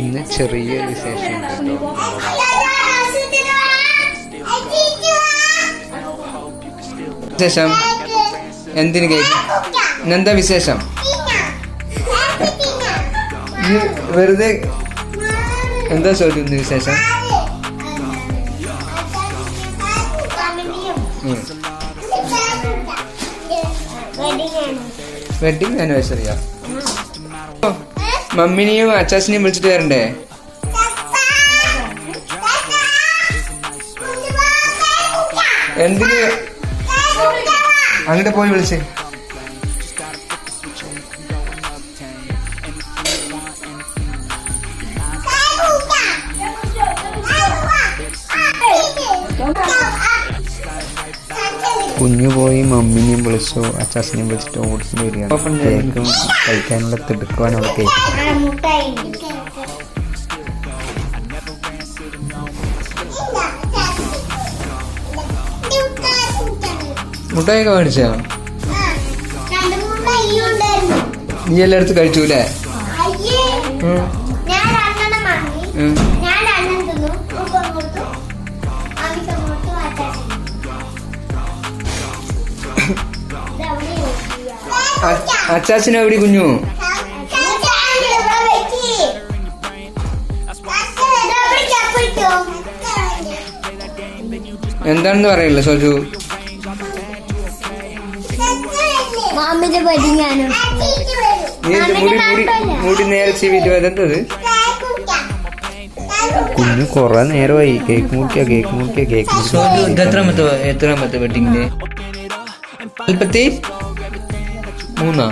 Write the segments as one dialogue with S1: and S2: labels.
S1: ഇന്ന് ചെറിയൊരു വിശേഷം വിശേഷം എന്തിന് കേക്ക്? ഇന്നെന്താ വിശേഷം? ഈ വെറുതെ എന്താ ചോദിക്കുന്നു വിശേഷം. വെഡിങ് ആനിവേഴ്സറിയാ മമ്മിനെയും അച്ചാച്ചനെയും വിളിച്ചിട്ട് വരണ്ടേ? എന്തിന്? അങ്ങോട്ട് പോയി വിളിച്ചേ. കുഞ്ഞു പോയി മമ്മിനെയും വിളിച്ചു അച്ചാച്ചനെയും വിളിച്ചിട്ട് ഓടിച്ചു വരികയാണ്. കേക്കും കഴിക്കാനുള്ള തിടുക്കുവാനുള്ള കേക്ക്. മുട്ടായൊക്കെ മേടിച്ചോ? നീ എല്ലായിടത്തും കഴിച്ചൂലേ? ഉം. അച്ചാച്ചന് എവിടെ കുഞ്ഞു? എന്താണെന്ന് പറയില്ല സോജു.
S2: മാമിന്റെ വെഡിങ്ങാണ്
S1: നീ മുടി മുടി മുടി നേരെ ചീവിട്ട് വരേണ്ടത് കുഞ്ഞു കൊറേ നേരമായി. കേക്ക് മുറിക്കുക കേക്ക് മുറിക്കുക കേക്ക് സോജു ഇത് എത്രാമത്തെ എത്രാമത്തെ വെഡിങ്ങിന്റെ നാൽപ്പത്തി മൂന്നാ?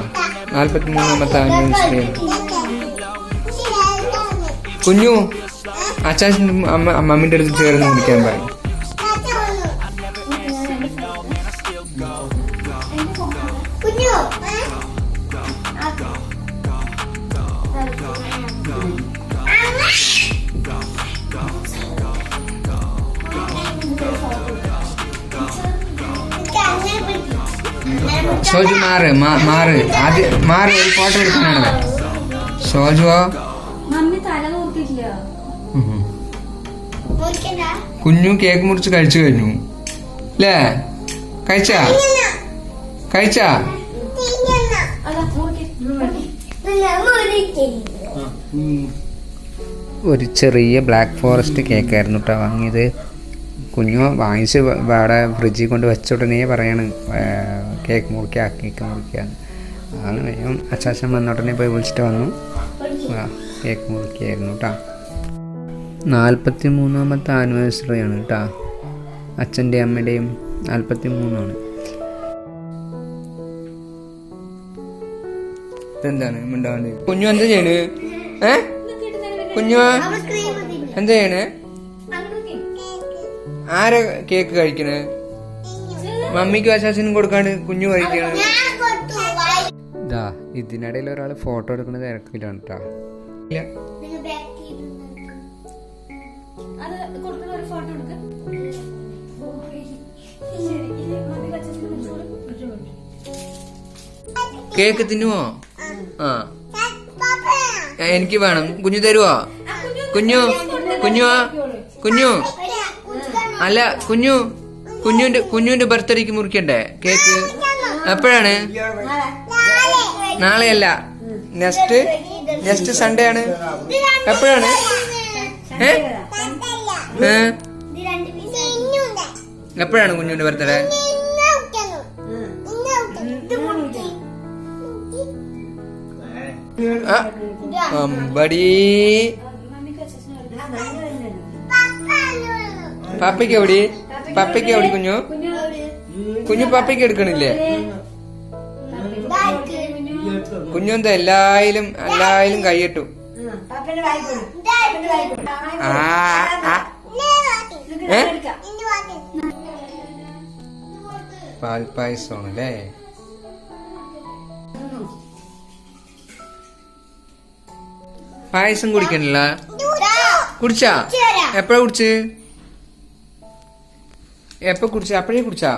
S1: നാൽപ്പത്തി മൂന്നാമത്തെ ആനിവേഴ്സറി കുഞ്ഞു അച്ചാച്ചൻ അമ്മ മമ്മിന്റെ അടുത്ത് ചേർന്ന് കുടിക്കാൻ പറയും. സോജു മാറ് മാറ്. ആദ്യം മാറ് ഒരു ഫോട്ടോ എടുക്കാനാണ്. സോജുവോ. കുഞ്ഞു കേക്ക് മുറിച്ച് കഴിച്ചു കഴിഞ്ഞു. അല്ലേ കഴിച്ചാ? കഴിച്ചാ? ഒരു ചെറിയ ബ്ലാക്ക് ഫോറസ്റ്റ് കേക്കായിരുന്നു കേട്ടോ വാങ്ങിയത്. കുഞ്ഞു വാങ്ങിച്ച് അവിടെ ഫ്രിഡ്ജിൽ കൊണ്ട് വെച്ച ഉടനെ പറയാണ് കേക്ക് മുറിക്കുക കേക്ക് മുറിക്കുക അതാണ് വേഗം അച്ചാച്ചൻ വന്ന ഉടനെ പോയി വിളിച്ചിട്ട് വന്നു. കേക്ക് മുറിക്കുകയായിരുന്നു കേട്ടോ നാൽപ്പത്തി മൂന്നാമത്തെ ആനിവേഴ്സറിയാണ് കേട്ടോ അച്ഛന്റെയും അമ്മയുടെയും നാൽപ്പത്തി മൂന്നാണ് എന്താണ് മിണ്ടാണ്ട്. കുഞ്ഞു എന്താ ചെയ്യണ്? ഏ? കുഞ്ഞു എന്താ ചെയ്യണ്? ആരാ കേക്ക് കഴിക്കണേ? മമ്മിക്കും വശാസിനും കൊടുക്കാണ്ട് കുഞ്ഞു കഴിക്കണ ഇതാ ഇതിനിടയിൽ ഒരാൾ ഫോട്ടോ എടുക്കുന്ന തിരക്കിലാണ് കേട്ടോ കേക്ക് തിന്നുവോ? ആ. എനിക്ക് വേണം. കുഞ്ഞു തരുവോ? കുഞ്ഞു കുഞ്ഞു കുഞ്ഞു. അല്ല കുഞ്ഞു കുഞ്ഞുന്റെ കുഞ്ഞുന്റെ ബർത്ത്ഡേക്ക് മുറിക്കണ്ടേ? കേക്ക്? എപ്പോഴാണ്? നാളെയല്ല. നെക്സ്റ്റ് നെക്സ്റ്റ് സൺഡേ ആണ്. എപ്പോഴാണ്? എപ്പോഴാണ് കുഞ്ഞുന്റെ ബർത്ത്ഡേ? അമ്പടി. പപ്പയ്ക്ക് എവിടെ? പപ്പയ്ക്ക് എവിടെ കുഞ്ഞു? കുഞ്ഞു പപ്പയ്ക്ക് എടുക്കണില്ലേ? കുഞ്ഞു എന്താ എല്ലായാലും എല്ലായാലും കൈയിട്ടു. ആ പാൽപ്പായസമാണ് അല്ലേ പായസം കുടിക്കണില്ല? കുടിച്ചാ? എപ്പോഴാ കുടിച്ച്? എപ്പോ കുടിച്ച? അപ്പോഴേ കുടിച്ചാ?